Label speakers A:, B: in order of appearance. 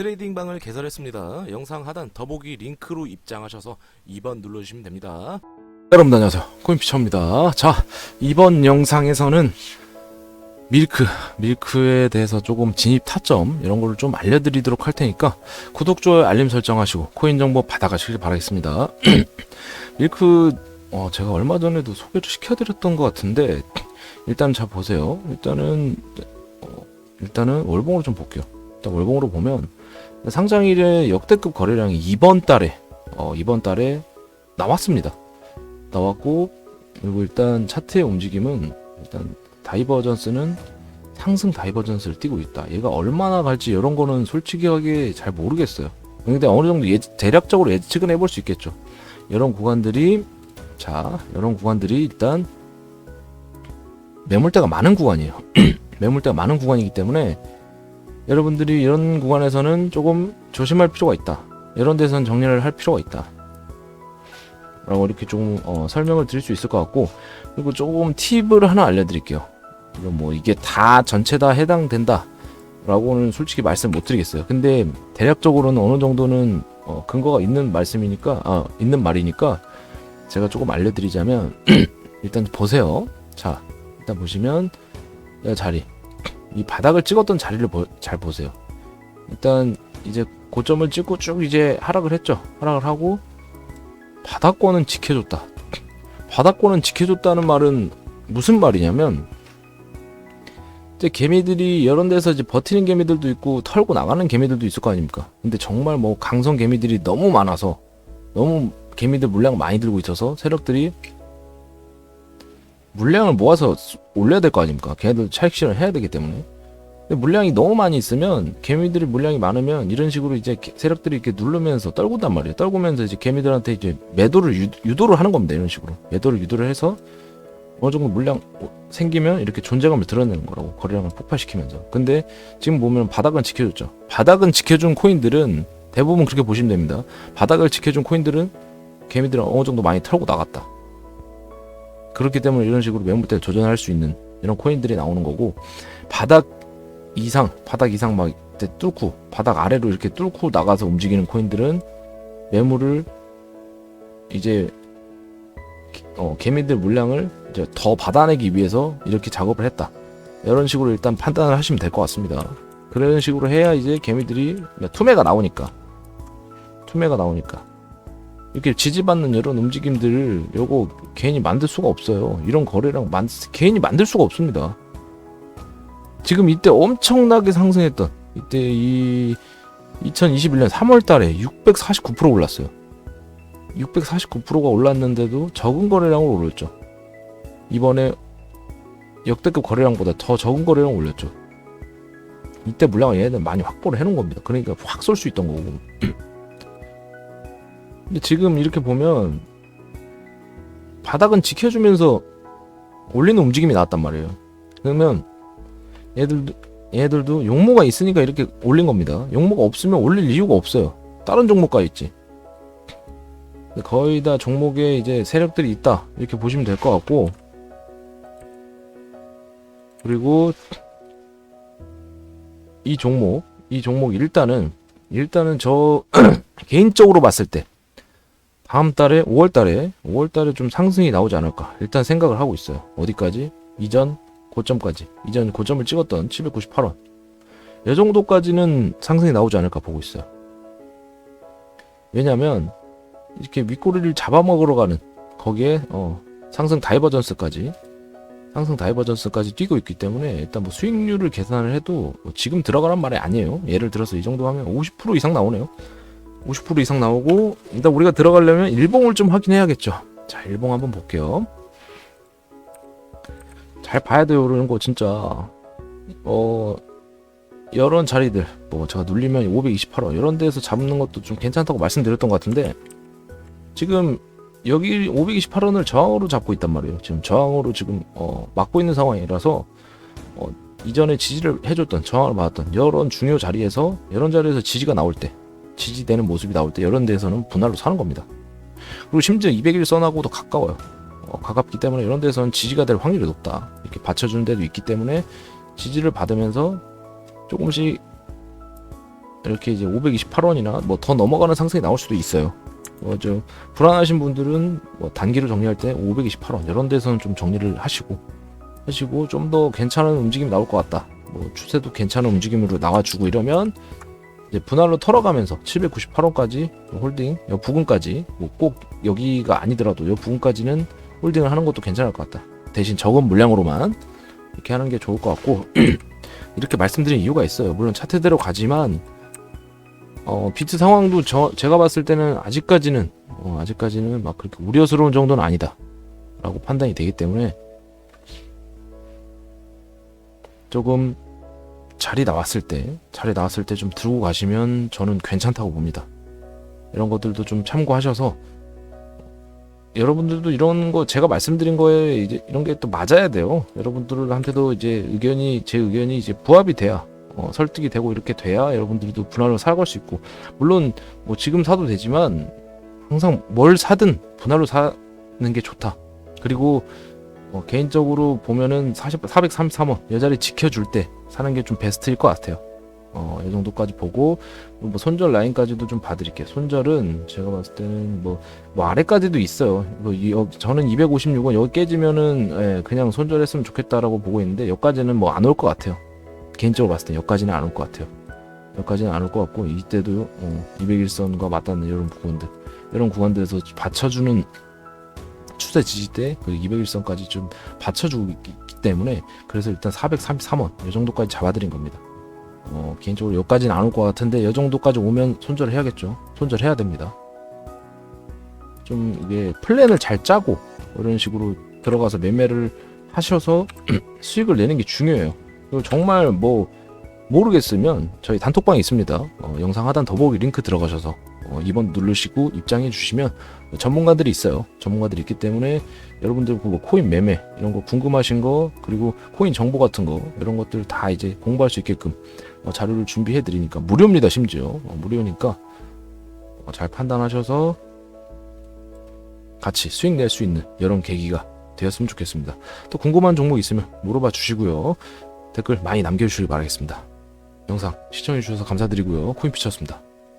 A: 트레이딩 방을 개설했습니다. 영상 하단 더보기 링크로 입장하셔서 2번 눌러주시면 됩니다. 여러분 안녕하세요. 코인피처입니다. 자, 이번 영상에서는 밀크, 밀크에 대해서 조금 진입 타점 이런 거를 좀 알려드리도록 할 테니까 구독, 좋아요, 알림 설정하시고 코인 정보 받아가시길 바라겠습니다. 밀크, 어, 제가 얼마 전에도 소개를 시켜드렸던 것 같은데 일단 잘 보세요. 일단은 어, 일단은 월봉으로 좀 볼게요. 일단 월봉으로 보면 상장일에 역대급 거래량이 이번 달에 어, 이번 달에 나왔습니다. 나왔고 그리고 일단 차트의 움직임은 일단 다이버전스는 상승 다이버전스를 띄고 있다. 얘가 얼마나 갈지 이런 거는 솔직하게 잘 모르겠어요. 근데 어느 정도 예, 대략적으로 예측은 해볼 수 있겠죠. 이런 구간들이 자 이런 구간들이 일단 매물대가 많은 구간이에요. 매물대가 많은 구간이기 때문에 여러분들이 이런 구간에서는 조금 조심할 필요가 있다. 이런 데서는 정리를 할 필요가 있다. 라고 이렇게 좀 어, 설명을 드릴 수 있을 것 같고 그리고 조금 팁을 하나 알려드릴게요. 이거 뭐 이게 다 전체 다 해당된다. 라고는 솔직히 말씀 못 드리겠어요. 근데 대략적으로는 어느 정도는 어, 근거가 있는 말씀이니까 아, 있는 말이니까 제가 조금 알려드리자면 일단 보세요. 자 일단 보시면 이 자리 이 바닥을 찍었던 자리를 보, 잘 보세요. 일단 이제 고점을 찍고 쭉 이제 하락을 했죠. 하락을 하고 바닥권은 지켜줬다. 바닥권은 지켜줬다는 말은 무슨 말이냐면 이제 개미들이 이런 데서 이제 버티는 개미들도 있고 털고 나가는 개미들도 있을 거 아닙니까? 근데 정말 뭐 강성 개미들이 너무 많아서 너무 개미들 물량 많이 들고 있어서 세력들이 물량을 모아서 수- 올려야 될 거 아닙니까? 걔네들 차익 실현을 해야 되기 때문에. 근데 물량이 너무 많이 있으면 개미들이 물량이 많으면 이런 식으로 이제 개- 세력들이 이렇게 누르면서 떨군단 말이에요. 떨구면서 이제 개미들한테 이제 매도를 유, 유도를 하는 겁니다. 이런 식으로 매도를 유도를 해서 어느 정도 물량 생기면 이렇게 존재감을 드러내는 거라고 거래량을 폭발시키면서. 근데 지금 보면 바닥은 지켜줬죠. 바닥은 지켜준 코인들은 대부분 그렇게 보시면 됩니다. 바닥을 지켜준 코인들은 개미들은 어느 정도 많이 털고 나갔다. 그렇기 때문에 이런 식으로 매물대를 조정할 수 있는 이런 코인들이 나오는 거고 바닥 이상 바닥 이상 막 뚫고 바닥 아래로 이렇게 뚫고 나가서 움직이는 코인들은 매물을 이제 어, 개미들 물량을 이제 더 받아내기 위해서 이렇게 작업을 했다. 이런 식으로 일단 판단을 하시면 될 것 같습니다. 그런 식으로 해야 이제 개미들이 투매가 나오니까. 투매가 나오니까 이렇게 지지받는 이런 움직임들을 요거 괜히 만들 수가 없어요. 이런 거래량 만 괜히 만들 수가 없습니다. 지금 이때 엄청나게 상승했던 이때 이 2021년 3월 달에 649% 올랐어요. 649%가 올랐는데도 적은 거래량으로 올렸죠. 이번에 역대급 거래량보다 더 적은 거래량 올렸죠. 이때 물량을 얘네들 많이 확보를 해놓은 겁니다. 그러니까 확 쏠 수 있던 거고. 근데 지금 이렇게 보면 바닥은 지켜주면서 올리는 움직임이 나왔단 말이에요. 그러면 얘들도 얘들도 용모가 있으니까 이렇게 올린 겁니다. 용모가 없으면 올릴 이유가 없어요. 다른 종목가 있지. 거의 다 종목에 이제 세력들이 있다 이렇게 보시면 될 것 같고 그리고 이 종목 이 종목 일단은 일단은 저 개인적으로 봤을 때 다음 달에 5월 달에 5월 달에 좀 상승이 나오지 않을까 일단 생각을 하고 있어요. 어디까지? 이전 고점까지. 이전 고점을 찍었던 798원. 이 정도까지는 상승이 나오지 않을까 보고 있어요. 왜냐면 이렇게 윗꼬리를 잡아먹으러 가는 거기에 어, 상승 다이버전스까지 상승 다이버전스까지 뛰고 있기 때문에 일단 뭐 수익률을 계산을 해도 뭐 지금 들어가란 말이 아니에요. 예를 들어서 이 정도 하면 50% 이상 나오네요. 50% 이상 나오고 일단 우리가 들어가려면 일봉을 좀 확인해야겠죠. 자, 일봉 한번 볼게요. 잘 봐야 돼요, 이런 거 진짜. 어 이런 자리들 뭐 제가 눌리면 528원 이런 데서 잡는 것도 좀 괜찮다고 말씀드렸던 것 같은데 지금 여기 528원을 저항으로 잡고 있단 말이에요. 지금 저항으로 지금 어, 막고 있는 상황이라서 어, 이전에 지지를 해줬던 저항을 받았던 이런 중요 자리에서 이런 자리에서 지지가 나올 때 지지되는 모습이 나올 때 이런 데서는 분할로 사는 겁니다. 그리고 심지어 200일 선하고도 가까워요. 어, 가깝기 때문에 이런 데서는 지지가 될 확률이 높다. 이렇게 받쳐주는 데도 있기 때문에 지지를 받으면서 조금씩 이렇게 이제 528원이나 뭐 더 넘어가는 상승이 나올 수도 있어요. 뭐 좀 불안하신 분들은 뭐 단기로 정리할 때 528원 이런 데서는 좀 정리를 하시고 하시고 좀 더 괜찮은 움직임이 나올 것 같다. 뭐 추세도 괜찮은 움직임으로 나와주고 이러면 이제 분할로 털어가면서 798원까지 홀딩 여 부근까지 뭐 꼭 여기가 아니더라도 여 부근까지는 홀딩을 하는 것도 괜찮을 것 같다. 대신 적은 물량으로만 이렇게 하는 게 좋을 것 같고 이렇게 말씀드린 이유가 있어요. 물론 차트대로 가지만 어, 비트 상황도 저 제가 봤을 때는 아직까지는 어, 아직까지는 막 그렇게 우려스러운 정도는 아니다라고 판단이 되기 때문에 조금 자리 나왔을 때 자리 나왔을 때 좀 들고 가시면 저는 괜찮다고 봅니다. 이런 것들도 좀 참고하셔서 여러분들도 이런 거 제가 말씀드린 거에 이제 이런 게 또 맞아야 돼요. 여러분들한테도 이제 의견이 제 의견이 이제 부합이 돼야 어, 설득이 되고 이렇게 돼야 여러분들도 분할로 사갈 수 있고 물론 뭐 지금 사도 되지만 항상 뭘 사든 분할로 사는 게 좋다. 그리고 어, 개인적으로 보면은 40, 433원 여자리 지켜줄 때 사는 게 좀 베스트일 것 같아요. 어, 이 정도까지 보고 뭐 손절 라인까지도 좀 봐드릴게요. 손절은 제가 봤을 때는 뭐, 뭐 아래까지도 있어요. 뭐 이, 여, 저는 256원 여기 깨지면은 예, 그냥 손절했으면 좋겠다라고 보고 있는데 여기까지는 뭐 안 올 것 같아요. 개인적으로 봤을 때 여기까지는 안 올 것 같아요. 여기까지는 안 올 것 같고 이때도 어, 201선과 맞닿는 이런 구간들 이런 구간들에서 받쳐주는 추세 지지대 그 201선까지 좀 받쳐주고 있기 때문에 그래서 일단 433원 이 정도까지 잡아드린 겁니다. 어, 개인적으로 여기까지는 안 올 것 같은데 이 정도까지 오면 손절을 해야겠죠. 손절해야 됩니다. 좀 이게 플랜을 잘 짜고 이런 식으로 들어가서 매매를 하셔서 수익을 내는 게 중요해요. 그리고 정말 뭐 모르겠으면 저희 단톡방이 있습니다. 어, 영상 하단 더보기 링크 들어가셔서 어, 2번 누르시고 입장해 주시면 전문가들이 있어요. 전문가들이 있기 때문에 여러분들 뭐 코인 매매 이런 거 궁금하신 거 그리고 코인 정보 같은 거 이런 것들 다 이제 공부할 수 있게끔 어, 자료를 준비해 드리니까 무료입니다 심지어 어, 무료니까 어, 잘 판단하셔서 같이 수익 낼 수 있는 이런 계기가 되었으면 좋겠습니다. 또 궁금한 종목 있으면 물어봐 주시고요. 댓글 많이 남겨주시기 바라겠습니다. 영상 시청해 주셔서 감사드리고요. 코인피처였습니다.